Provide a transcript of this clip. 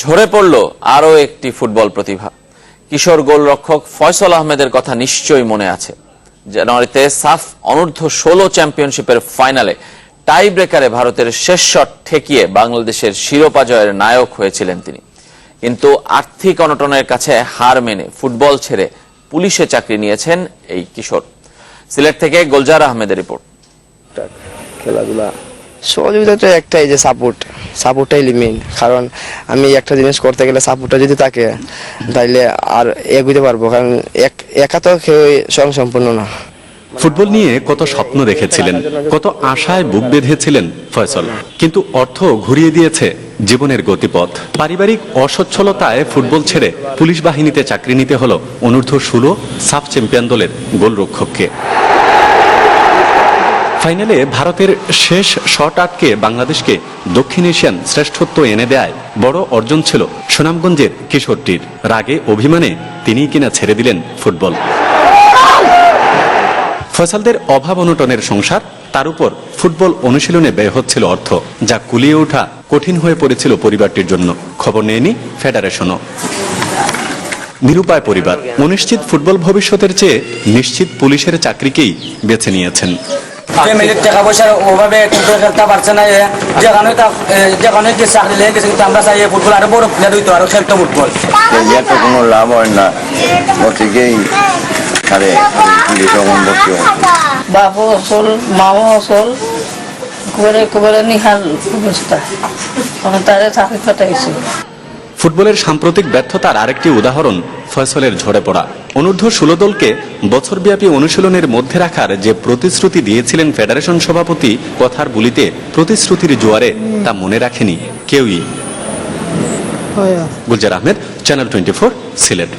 ঝরে পড়ল আরও একটি ফুটবল প্রতিভা। কিশোর গোলরক্ষক ফয়সল আহমেদের কথা নিশ্চয়ই মনে আছে। জানুয়ারিতে সাফ অনূর্ধ্ব ষোলো চ্যাম্পিয়নশিপের ফাইনালে টাই ব্রেকারে ভারতের শেষ শট ঠেকিয়ে বাংলাদেশের শিরোপা জয়ের নায়ক হয়েছিলেন তিনি। কিন্তু আর্থিক অনটনের কাছে হার মেনে ফুটবল ছেড়ে পুলিশে চাকরি নিয়েছেন এই কিশোর। সিলেট থেকে গোলজার আহমেদের রিপোর্ট। খেলাধুলা সহযোগিতা তো একটাই যে সাপোর্ট সাপোর্টটাই মেইন কারণ আমি একটা জিনিস করতে গেলে সাপোর্টটা যদি থাকে, তাইলে আর এগোতে পারব, কারণ এক, একা তো কেউ স্বয়ং সম্পূর্ণ না। ফুটবল নিয়ে কত স্বপ্ন দেখেছিলেন, কত আশায় বুক বেঁধেছিলেন ফয়সল, কিন্তু অর্থ ঘুরিয়ে দিয়েছে জীবনের গতিপথ। পারিবারিক অসচ্ছলতায় ফুটবল ছেড়ে পুলিশ বাহিনীতে চাকরি নিতে হলো অনূর্ধ্ব ষোলো সাব চ্যাম্পিয়ন দলের গোলরক্ষককে। ফাইনালে ভারতের শেষ শট আটকে বাংলাদেশকে দক্ষিণ এশিয়ান শ্রেষ্ঠত্ব এনে দেয় বড় অর্জন ছিল সুনামগঞ্জের কিশোরটির। রাগে, অভিমানে তিনিই কিনা ছেড়ে দিলেন ফুটবল। ফয়সালদের অভাব অনটনের সংসার, তার উপর ফুটবল অনুশীলনে ব্যয় হচ্ছিল অর্থ, যা কুলিয়ে ওঠা কঠিন হয়ে পড়েছিল পরিবারটির জন্য। খবর নেয়নি ফেডারেশনও। নিরুপায় পরিবার, অনিশ্চিত ফুটবল ভবিষ্যতের চেয়ে নিশ্চিত পুলিশের চাকরিকেই বেছে নিয়েছেন। ফ্যামিলির টাকা পয়সার অভাবে কিন্তু খেলতে পারছে না। যেখানে যেখানে যে চাকরি লেগে গেছে কিন্তু আমরা চাই ফুটবল আরও বড় প্লেয়ার হইতো আরও খেলতো ফুটবল। তো কোনো লাভ হয় না। গতিকেই অমন্দক্য বাবু মাও অচল একেবারে একেবারে নিহাল অবস্থা। তারে চাকরি কাটাইছে ফুটবলের সাম্প্রতিক ব্যর্থতার আরেকটি উদাহরণ ফয়সলের ঝরে পড়া। অনূর্ধ্ব ষোলো দলকে বছরব্যাপী অনুশীলনের মধ্যে রাখার যে প্রতিশ্রুতি দিয়েছিলেন ফেডারেশন সভাপতি কথার বলিতে প্রতিশ্রুতির জোয়ারে তা মনে রাখেনি কেউই। Gulzar Ahmed channel twenty four Sylhet.